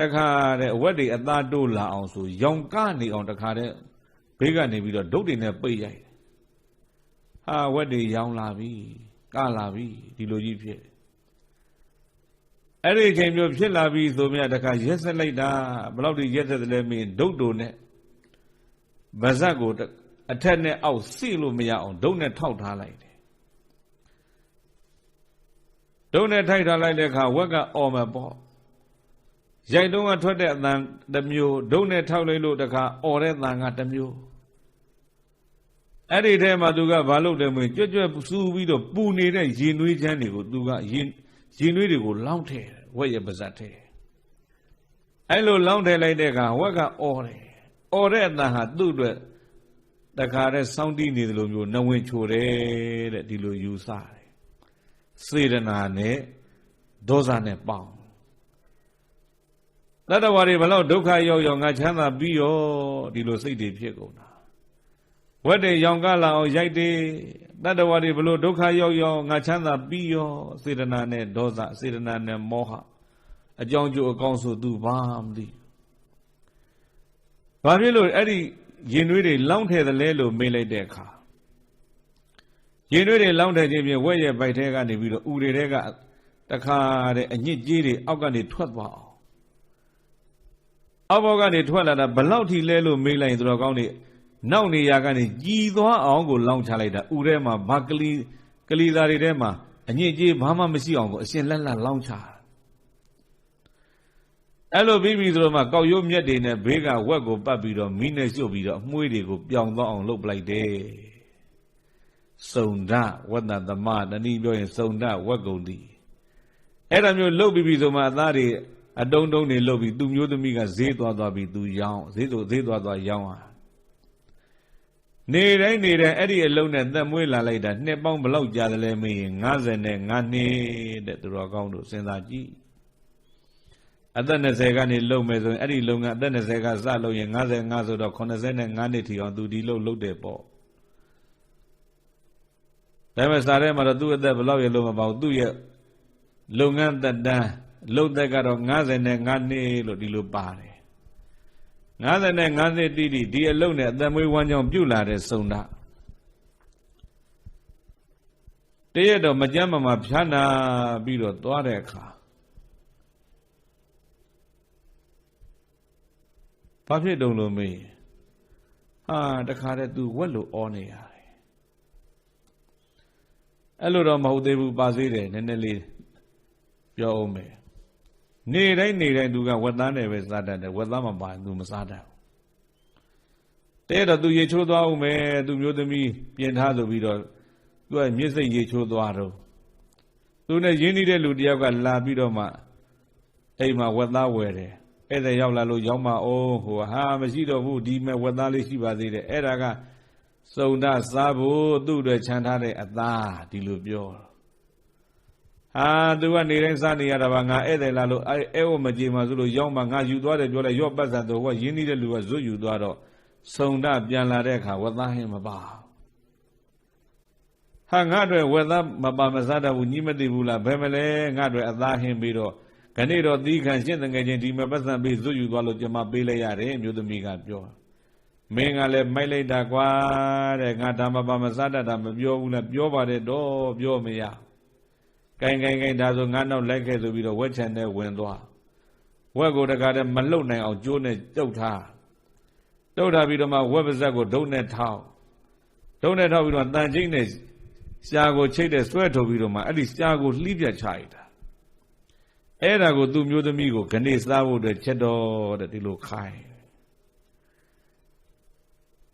တခါတဲ့အဝက်တွေအသားတိုးလာအောင်ဆိုရောင်ကနေအောင်တခါတဲ့ဘေးကနေပြီးတော့ဒုတ်တွေနဲ့ပိတ်ရိုက်တယ်ဟာဝက်တွေရောင်လာပြီကလာပြီဒီလိုကြီးဖြစ်အဲ့ဒီအချိန်မျိုးဖြစ်လာပြီဆိုမြတခါရက်ဆက်လိုက်တာဘယ်လောက်ထိရက်ဆက်တယ်လဲမင်းဒုတ်တိုနဲ့ဗဇက်ကိုအထက်နဲ့အောက်စိလို့မရအောင်ဒုတ်နဲ့ထောက်ထားလိုက်တယ်ဒုတ်နဲ့ထိုက်ထားလိုက်တဲ့အခါဝက်ကအော်မပေါ့ ရိုက်တုံးကထွက်တဲ့အတန်တစ်မျိုးဒုတ်နဲ့ထောက်လိုက်လို့တခါအော်တဲ့တန်ကတစ်မျိုးအဲ့ဒီထဲမှာသူကဘာလုပ်တယ်မင်းကြွကြွစူးပြီးတော့ပူနေတဲ့ရင်နွေးချမ်းတွေကိုသူကရင်ရင်နွေးတွေကိုလောင်းထည့်ဝက်ရဲ့ပါဇက်ထဲအဲ့လိုလောင်းထည့်လိုက်တဲ့အခါဝက်ကအော်တယ်အော်တဲ့အတန်ဟာသူ့အတွက်တခါတည်းစောင်းတီးနေတယ်လို့မျိုးနဝင်ချိုတယ်တဲ့ဒီလိုယူဆတယ်စေရနာနဲ့ဒေါသနဲ့ပေါင်း တတ္တဝါတွေဘလောက်ဒုက္ခရောက်ရောက်ငါချမ်းသာပြီးရောဒီလိုစိတ်တွေဖြစ်ကုန်တာဝတ်တွေရောင်ကလာအောင်ရိုက်တယ်တတ္တဝါတွေဘလို့ဒုက္ခရောက်ရောက်ငါချမ်းသာပြီးရောစေတနာနဲ့ဒေါသစေတနာနဲ့မောဟအကြောင်းကျိုးအကောင်းဆိုသူဘာမသိဘာဖြစ်လို့အဲ့ဒီရင်နွေးတွေလောင်းထဲတယ်လဲလို့မေးလိုက်တဲ့အခါရင်နွေးတွေလောင်းထဲခြင်းဖြင့်ဝက်ရဲ့ဗိုက်ထဲကနေပြီးတော့ဥတွေထဲကတခါတဲ့အညစ်ကြေးတွေအောက်ကနေထွက်သွားအောင် အောက်ဘောက်ကနေထွက်လာတာဘလောက်ထိလဲလို့မေးလိုက်ရင်တော်ကောင်းနေနောက်နေရာကနေကြည်သွားအောင်ကိုလောင်းချလိုက်တာဥထဲမှာဘာကလီကလီသားတွေထဲမှာအညစ်ကြေးဘာမှမရှိအောင်ကိုအရှင်လက်လက်လောင်းချတာအဲ့လိုပြီးပြီဆိုတော့မှကောက်ရိုးမြက်တွေနဲ့ဘေးကဝက်ကိုပတ်ပြီးတော့မီးနဲ့ရှို့ပြီးတော့အမွှေးတွေကိုပြောင်သွားအောင်လုပ်ပလိုက်တယ်စုံဒဝတ္တသမတနည်းပြောရင်စုံဒဝက်ကုန်သည်အဲ့ဒါမျိုးလုပ်ပြီးပြီဆိုမှအသားတွေ အတုံးတုံးတွေလုပ်ပြီးသူမျိုးသမီးကဈေးသွားသွားပြီးသူရောင်းဈေးဆိုဈေးသွားသွားရောင်းဟာနေတိုင်းနေတိုင်းအဲ့ဒီအလုံးနဲ့သက်မွေးလာလိုက်တာနှစ်ပေါင်းဘလောက်ကြာတယ်လဲမေးရင်55နှစ်တဲ့သူတော်ကောင်းတို့စဉ်းစားကြည့်အသက်20ကနေလုံမယ်ဆိုရင်အဲ့ဒီလုံကအသက်20ကစလုံရင်55ဆိုတော့85နှစ်ထီအောင်သူဒီလုံလုံတယ်ပေါ့ဒါပေမဲ့စာထဲမှာတော့သူ့အသက်ဘလောက်ရလို့မပေါ့သူ့ရဲ့လုပ်ငန်းသက်တမ်း လုံသက်ကတော့55နှစ်လို့ဒီလိုပါတယ်55နှစ်တိတိဒီအလုံနဲ့အသက်မွေးဝမ်းကြောင်းပြုလာတဲ့စုံတာတရက်တော့မကြမ်းမမှာဖြားနာပြီးတော့သွားတဲ့အခါဘာဖြစ်တုံလို့မေးဟာတခါတည်း तू ဝက်လို့အောနေရတယ်အဲ့လိုတော့မဟုတ်သေးဘူးပါသေးတယ်နည်းနည်းလေးပြောအောင်မယ် နေတိုင်းနေတိုင်းသူကဝက်သားနဲ့ပဲစားတတ်တယ်ဝက်သားမှပါသူမစားတတ်ဘူးတဲ့တော့သူရေချိုးသွားဦးမယ်သူမျိုးသမီးပြင်ထားဆိုပြီးတော့သူကမြစ်စိတ်ရေချိုးသွားတော့သူနဲ့ရင်းနှီးတဲ့လူတယောက်ကလာပြီးတော့မှအိမ်မှာဝက်သားဝယ်တယ်အဲ့ဒါရောက်လာလို့ရောက်မှအိုးဟိုဟာမရှိတော့ဘူးဒီမဲ့ဝက်သားလေးရှိပါသေးတယ်အဲ့ဒါကစုံတာစားဖို့သူ့တွေခြံထားတဲ့အသားဒီလိုပြော ဟာသူကနေတိုင်းစားနေရတာပါငါဧည့်သည်လာလို့အဲအဲဝမကြေမှာဆိုလို့ရောက်မှငါယူသွားတယ်ပြောလိုက်ရော့ပတ်စံတော့ဟိုကရင်းနှီးတဲ့လူကဇွတ်ယူသွားတော့စုံဒပြန်လာတဲ့အခါဝက်သားဟင်းမပါဟာငါအတွက်ဝက်သားမပါမစားတတ်ဘူးညီမသိဘူးလားဘယ်မလဲငါအတွက်အသားဟင်းပြီးတော့ခဏတော့သီးခံရှင်းတငယ်ချင်းဒီမှာပတ်စံပေးဇွတ်ယူသွားလို့ကျွန်မပေးလိုက်ရတယ်မြို့သမီးကပြောမင်းကလည်းမိုက်လိုက်တာကွာတဲ့ငါဓမ္မပါမစားတတ်တာမပြောဘူးလားပြောပါတယ်တော့ပြောမရ ကိုင်ကိုင်ကိုင်ဒါဆိုငါနောက်လိုက်ခဲ့ဆိုပြီးတော့ဝက်ချန်နဲ့ဝင်သွားဝက်ကိုတခါတည်းမလှုပ်နိုင်အောင်ကျိုးနဲ့တုတ်ထားတုတ်ထားပြီးတော့မှဝက်ပါဇက်ကိုဒုံနဲ့ထောက်ဒုံနဲ့ထောက်ပြီးတော့တန်ချင်းနဲ့ရှားကိုချိတ်တဲ့ဆွဲထုတ်ပြီးတော့မှအဲ့ဒီရှားကိုလှီးပြချလိုက်တာအဲ့ဒါကိုသူ့မျိုးသမီးကိုခဏစားဖို့အတွက်ချက်တော်တဲ့ဒီလိုခိုင်း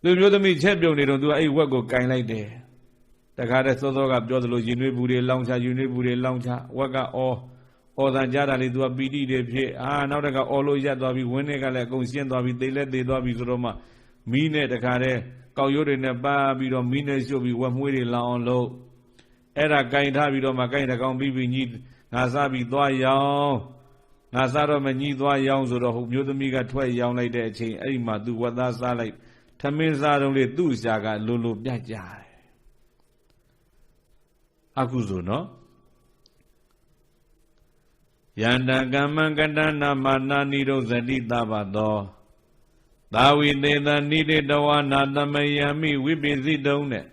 သူ့မျိုးသမီးချက်ပြုံနေတော့သူကအဲ့ဝက်ကိုကင်လိုက်တယ် တခါတည်းစောစောကပြောသလိုရင်နွေးဘူးတွေလောင်းချရင်နွေးဘူးတွေလောင်းချဝက်ကအော်အော်တန်ကြတာလေသူကပီတိတွေဖြစ်အာနောက်တကအော်လို့ရက်သွားပြီဝင်းတွေကလည်းအကုန်ရှင်းသွားပြီသိလဲသိသွားပြီဆိုတော့မှမီးနဲ့တခါတည်းကောက်ရိုးတွေနဲ့ပါပြီးတော့မီးနဲ့ရှို့ပြီးဝက်မွေးတွေလောင်းအောင်လုပ်အဲ့ဒါကင်ထားပြီးတော့မှကင်တကောင်ပြီးပြီးညီငါစားပြီးသွားရောင်းငါစားတော့မညီသွားရောင်းဆိုတော့ဟိုမျိုးသမီးကထွက်ရောင်းလိုက်တဲ့အချိန်အဲ့ဒီမှာသူဝတ်သားစားလိုက်ထမင်းစားတော့လေသူ့ရှာကလိုလိုပြတ်ကြတယ် အခုဆိုနော်ယန္တကမ္မံကတနာမာနာနိရောဇတိတဘသောသာဝိသေသနိတိတဝနာသမယံမိဝိပိစိတုံးတဲ့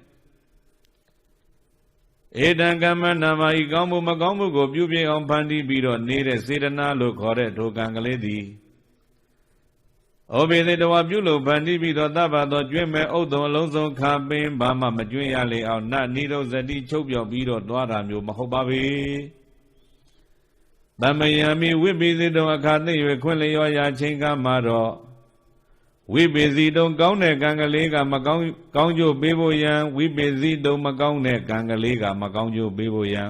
ဧတံကမ္မနာမဤကောင်းမှုမကောင်းမှုကိုပြုပြအောင်ဖန်တီးပြီးတော့နေတဲ့စေတနာလို့ခေါ်တဲ့ဒုက္ကံကလေးသည် ဩဘေသေတဝပြုလို့ဖန်တီးပြီးတော့တပ္ပသောကျွင့်မဲ့ဥဒ္ဓံအလုံးစုံခါပင်ဘာမှမကျွင့်ရလေအောင်နနိရောဇတိချုပ်ပြောက်ပြီးတော့တွားတာမျိုးမဟုတ်ပါပေ။တမယံမိဝိပိစိတုံအခါသိ၍ခွင့်လျောရာချိန်ကမှာတော့ဝိပေစီတုံကောင်းတဲ့ကံကလေးကမကောင်းကောင်းကျိုးပေးဖို့ယံဝိပေစီတုံမကောင်းတဲ့ကံကလေးကမကောင်းကျိုးပေးဖို့ယံ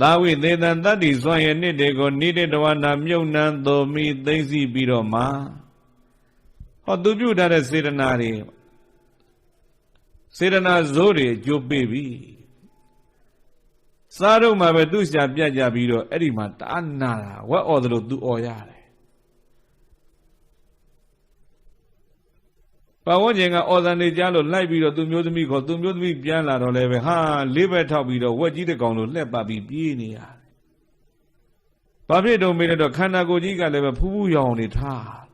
သာဝိသေတံတတ္တိစွမ်းရနှစ်တွေကိုနိတိတဝနာမြုပ်နှံသို့မိသိမ့်စီပြီးတော့မှ ဟောသူပြုထားတဲ့စေတနာတွေစေတနာဇိုးတွေအကျိုးပေးပြီစားတော့မှပဲသူရှာပြတ်ကြပြီးတော့အဲ့ဒီမှာတအားနာတာဝက်អော်သလိုသူអော်ရတယ်ပတ်ဝန်းကျင်ကအော်ဇန်နေကြားလို့လိုက်ပြီးတော့သူမျိုးသမီးခေါ်သူမျိုးသမီးပြန်လာတော့လည်းပဲဟာလေးဘက်ထောက်ပြီးတော့ဝက်ကြီးတဲ့ကောင်လို့လှက်ပတ်ပြီးပြေးနေရတယ်။ဘာဖြစ်တုံးမေးတော့ခန္ဓာကိုယ်ကြီးကလည်းပဲဖူးဖူးရောင်နေထား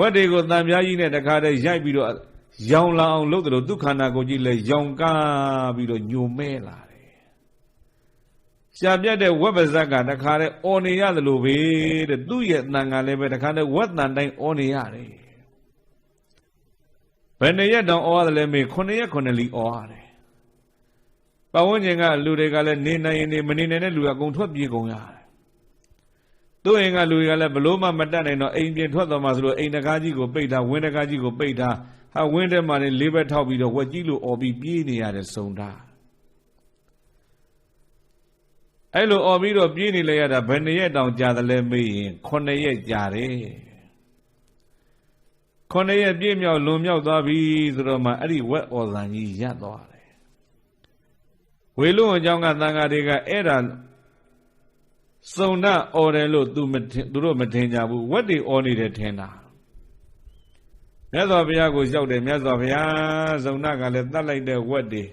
ဝက်တွေကိုတန်ပြားကြီးနဲ့တခါတည်းရိုက်ပြီးတော့ရောင်လာအောင်လုပ်တယ်လို့သူခန္ဓာကိုယ်ကြီးလည်းရောင်ကားပြီးတော့ညိုမဲလာတယ်။ရှာပြတ်တဲ့ဝက်ပါဇက်ကတခါတည်းအော်နေရတယ်လို့ပဲတဲ့သူ့ရဲ့တန်ကလည်းပဲတခါတည်းဝက်တန်တိုင်းအော်နေရတယ်။ဘယ်နှစ်ရက်တောင်အော်ရတယ်လဲမေ9ရက်9လီအော်ရတယ်။ပတ်ဝန်းကျင်ကလူတွေကလည်းနေနိုင်ရင်နေမနေနိုင်တဲ့လူကအကုန်ထွက်ပြေးကုန်ရတယ်။ သူ့အိမ်ကလူတွေကလည်းဘလို့မှမတတ်နိုင်တော့အိမ်ပြင်ထွက်သွားမှဆိုလို့အိမ်တကားကြီးကိုပိတ်ထားဝင်းတကားကြီးကိုပိတ်ထားဟာဝင်းထဲမှာလည်းလေးဘက်ထောက်ပြီးတော့ဝက်ကြီးလိုអော်ပြီးပြေးနေရတယ်စုံတာ။အဲ့လိုអော်ပြီးတော့ပြေးနေလဲရတာဘယ်နှစ်ရက်တောင်ကြာတယ်လဲမေးရင်9ရက်ကြာတယ်။ခொနှစ်ရက်ပြည့်မြောက်လွန်မြောက်သွားပြီဆိုတော့မှအဲ့ဒီဝက်ဩဇန်ကြီးရပ်သွားတယ်ဝေလုံးအကြောင်းကတန်ဃာတွေကအဲ့ဒါ စုံနာអော်တယ်လို့သူမထင်သူတို့မထင်ကြဘူးဝက်တွေអော်နေတယ်ထင်တာမြတ်စွာဘုရားကိုရောက်တယ်မြတ်စွာဘုရားစုံနာကလည်းတတ်လိုက်တဲ့ဝက်တွေ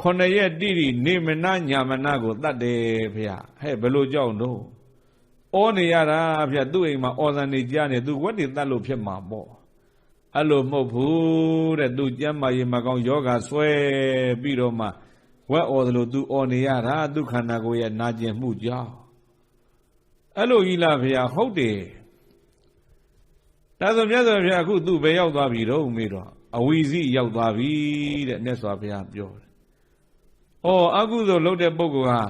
ခொနရက်တိတိနေမနာညာမနာကိုတတ်တယ်ဘုရားဟဲ့ဘယ်လိုကြောက်တော့ဩနေရတာဗျာသူ့အိမ်မှာအော်စံနေကြနေသူဝက်တွေတတ်လို့ဖြစ်မှာပေါ့အဲ့လိုမဟုတ်ဘူးတဲ့သူကျမ်းမာရေးမကောင်းယောဂဆွဲပြီးတော့မှဝက်အော်သလိုသူအော်နေရတာသူခန္ဓာကိုယ်ရဲ့နာကျင်မှုကြောင့် အဲ့လိုကြီးလားဖေဟာဟုတ်တယ်ဒါဆိုမြတ်စွာဘုရားအခုသူ့ပဲရောက်သွားပြီတော့မေးတော့အဝီစီရောက်သွားပြီတဲ့မြတ်စွာဘုရားပြောတယ်။ဩအကုသိုလ်လုပ်တဲ့ပုဂ္ဂိုလ်ဟာ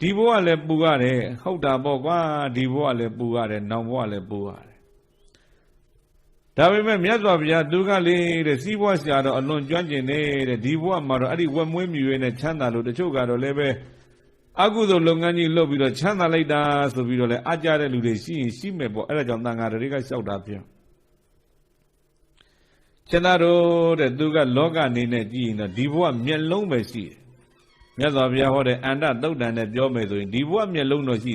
ဒီဘဝလည်းပူရတယ်ဟုတ်တာပေါ့ကွာဒီဘဝလည်းပူရတယ်နောင်ဘဝလည်းပူရတယ်ဒါပေမဲ့မြတ်စွာဘုရားသူကလေတဲ့စီးပွားဆရာတော်အလွန်ကျွမ်းကျင်နေတဲ့ဒီဘဝမှာတော့အဲ့ဒီဝက်မွေးမြူရဲနဲ့ချမ်းသာလို့တချို့ကတော့လည်းပဲ အကုသိုလ်လုပ်ငန်းကြီးလုပ်ပြီးတော့ချမ်းသာလိုက်တာဆိုပြီးတော့လည်းအကြတဲ့လူတွေရှိရင်ရှိမယ်ပေါ့အဲ့ဒါကြောင့်တန်ဃာတွေကလျှောက်တာပြောကျန်တော်တဲ့သူကလောကအနေနဲ့ကြည့်ရင်တော့ဒီဘဝမျက်လုံးပဲရှိတယ်မြတ်စွာဘုရားဟောတဲ့အန္တသုတ်တန်နဲ့ပြောမယ်ဆိုရင်ဒီဘဝမျက်လုံးတော့ရှိ